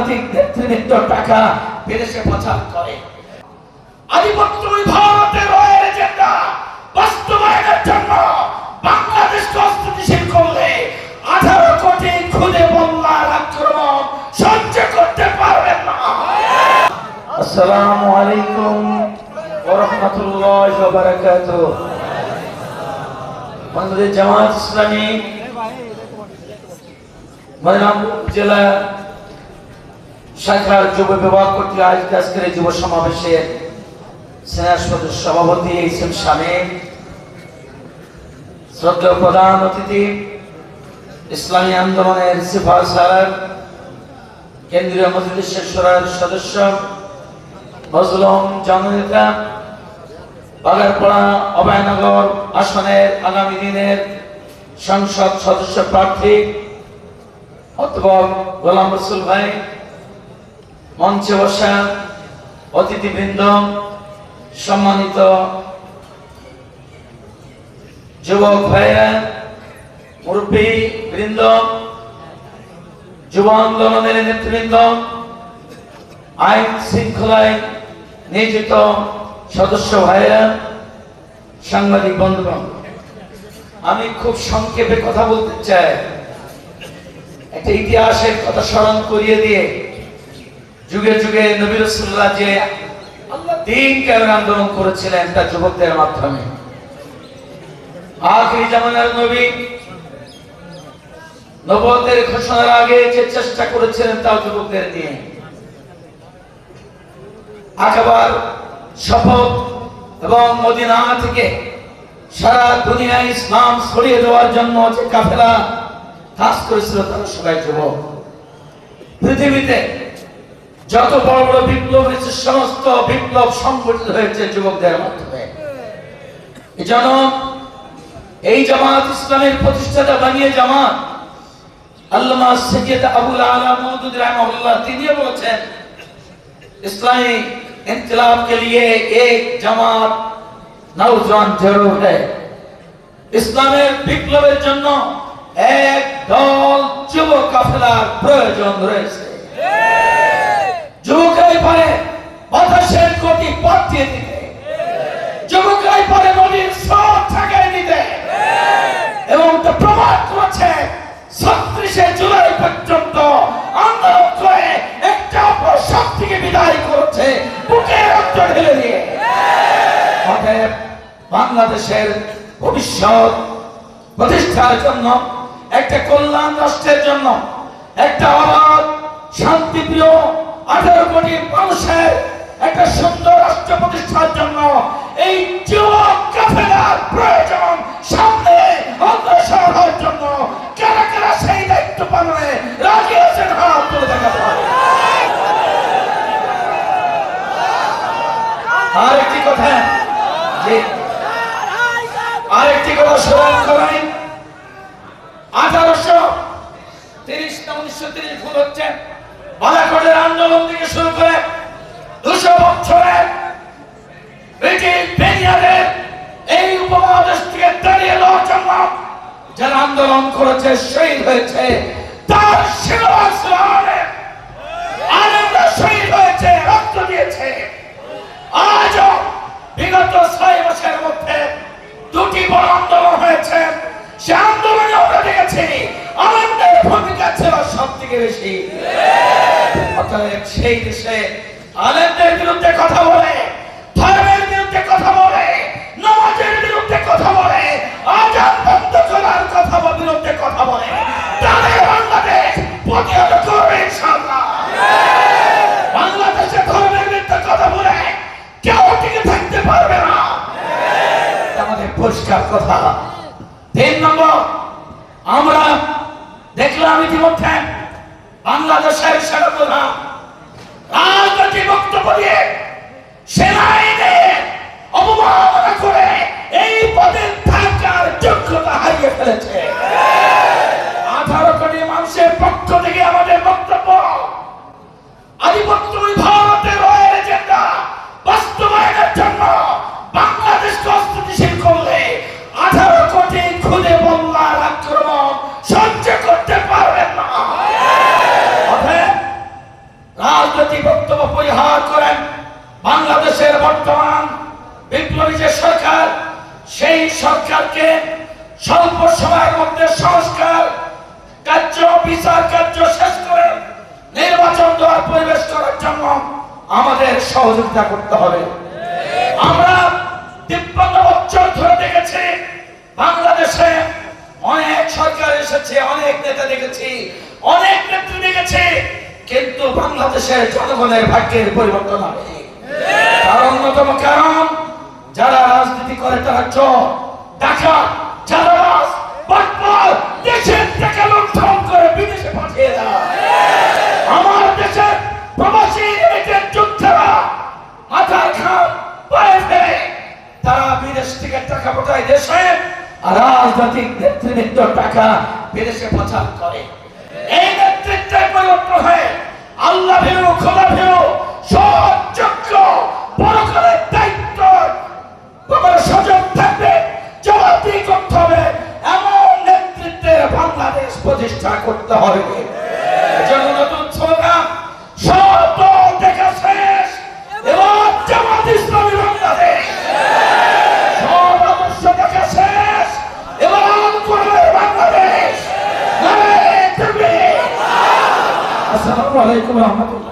আন্তর্জাতিক নেতৃবৃন্দ টাকা বিদেশে পাচার করে। আধিপত্যই ভারতের রয়ের এজেন্ডা বাস্তবায়নের জন্য বাংলাদেশকে অস্থিতিশীল করলে আঠারো কোটি খুদে বল্লার আক্রমণ সহ্য করতে পারবেন না। আসসালামু আলাইকুম ওয়া রাহমাতুল্লাহি ওয়া বারাকাতুহু। বাংলাদেশ জামাত ইসলামী মদিনাপুর জেলা শাখার যুব বিভাগ কর্তৃক আয়োজিত আজকের এই যুব সমাবেশের সদস্য সভাপতি এইসএম শামীম, শ্রদ্ধেয় প্রধান অতিথি, ইসলামী আন্দোলনের সিফার স্যার, কেন্দ্রীয় মজলিসের সরার সদস্য, মজলুম জননেতা, বাগারপাড়া অভয়নগর আসনের আগামী দিনের সংসদ সদস্য প্রার্থী অথবা গোলাম রসুল ভাই মঞ্চে বসা অতিথিবৃন্দ, সম্মানিত যুবক ভাইরা, মুরব্বী বৃন্দ, যুব আন্দোলনের নেতৃবৃন্দ, আইন শৃঙ্খলায় নিয়োজিত সদস্য ভাইরা, সাংবাদিক বন্ধুগণ, আমি খুব সংক্ষেপে কথা বলতে চাই। একটা ইতিহাসের কথা স্মরণ করিয়ে দিয়ে যুগে যুগে নবী রসুল্লাহ যে দিন কেমন আন্দোলন করেছিলেন তা যুবকদের মাধ্যমে। আখরি জামানার নবী নবতের ঘোষণার আগে যে চেষ্টা করেছিলেন তাও যুবকদের নিয়ে। আকাবার শপথ এবং মদিনা থেকে সারা দুনিয়ায় ইসলাম ছড়িয়ে দেওয়ার জন্য যে কাফেলা কাজ করেছিল তারা সবাই যুবক। পৃথিবীতে যত বড় বড় বিপ্লব হয়েছে, সমস্ত বিপ্লব সংগঠিত হয়েছে যুবকদের মাধ্যমে। যেন এই জামাত ইসলামের প্রতিষ্ঠাতা বানিয়ে জামাত, আল্লামা সৈয়দ আবুল আলা মওদুদ বলেছেন, ইসলামী ইনকিলাব কে লিয়ে এক জামাত নওজওয়ান জরুর হ্যায় ইসলামের বিপ্লবের জন্য এক দল যুব কাফেলার প্রয়োজন রয়েছে। ঠিক যুবকরাই পারে বাতাসের গতি পাঠিয়ে দিতে। যুবকরাই পারে নদীর স্রোত ঠেকাই দিতে এবং তা প্রমাণ করেছে, ছত্রিশে জুলাই পর্যন্ত আন্দোলন করে একটা অপর বিদায় করেছে বুকে রক্ত ঢেলে দিয়ে। অতএব বাংলাদেশের ভবিষ্যৎ প্রতিষ্ঠার জন্য, একটা কল্যাণ রাষ্ট্রের জন্য, একটা আঠারো কোটি মানুষের একটা সুন্দর রাষ্ট্র প্রতিষ্ঠার জন্য এই যুবক কাফেলার প্রয়োজন সামনে অগ্রসর হওয়ার জন্য কারা কারা সেই দায়িত্ব পালনে রাজি আছেন হাত তুলে দেখাতে হবে। আরেকটি কথা যে আরেকটি কথা স্মরণ করাই। আঠারোশো তিরিশ উনিশশো তিরিশ ভুল হচ্ছে। বালাকোটের আন্দোলন থেকে শুরু করে দুশো বছরের ব্রিটিশ এই উপমহাদেশ থেকে দাঁড়িয়ে লওয়ার যারা আন্দোলন করেছে, শহীদ হয়েছে, তার আনন্দ শহীদ হয়েছে, রক্ত দিয়েছে। আজও বিগত ছয় বছরের মধ্যে দুটি বড় আন্দোলন হয়েছে। সে আন্দোলনে আমরা দেখেছি আনন্দের ভূমিকা ছিল সব থেকে বেশি। অতএব সেই দেশে আনন্দের বিরুদ্ধে কথা বলে, ধর্মের বিরুদ্ধে কথা বলে বিরুদ্ধে কথা বলে, আজান বন্ধ করার কথা বিরুদ্ধে কথা বলে। বাংলাদেশ প্রতিহত করবে ইনশাআল্লাহ। বাংলাদেশে ধর্মের বিরুদ্ধে কথা বলে কেউ টিকে থাকতে পারবে না। আমাদের পরিষ্কার কথা। তিন নম্বর, আমরা দেখলাম ইতিমধ্যে বাংলাদেশের সেনাপ্রধান রাজনৈতিক বক্তব্য দিয়ে সেনায় অপমান বর্তমান বিপ্লবী যে সরকার, সেই সরকারকে স্বল্প সময়ের মধ্যে সংস্কার, কার্য, বিচার কার্য শেষ করে নির্বাচন দেওয়ার পরিবেশ করার জন্য আমাদের সহযোগিতা করতে হবে। আমরা তিব্বত বছর ধরে দেখেছি, বাংলাদেশে অনেক সরকার এসেছে, অনেক নেতা দেখেছি, অনেক নেত্রী দেখেছি, কিন্তু বাংলাদেশের জনগণের ভাগ্যের পরিবর্তন হবে। তার অন্যতম কারণ, যারা রাজনীতি করে তারা চোর টাকা যারা বাটপার, দেশের টাকা লুণ্ঠন করে বিদেশে পাঠিয়ে দেয়। আমার দেশের প্রবাসী এজেন্ট যোদ্ধারা মাথার খাম পায়ে ফেলে। তারা বিদেশ থেকে টাকা দেশে, আর রাজনৈতিক নেতৃবৃন্দ বিদেশে পাচার করে। এই নেতৃত্বের পরিবর্তন হয়ে। আল্লাহ ভেউ, খোদা ভেউ পরকালের দায়িত্ব। তোমার সজাগ থাকবে জবাবদিহি করতে হবে। এমন নেতৃত্বের বাংলাদেশ প্রতিষ্ঠা করতে হবে। এজন্য নতুন স্লোগান, সব দল দেখা শেষ। এবং জামাত ইসলামী বাংলাদেশ। সব আদর্শ দেখা শেষ। এবং কোরআনের বাংলাদেশ। আসসালামু আলাইকুম রহমতুল্লাহ।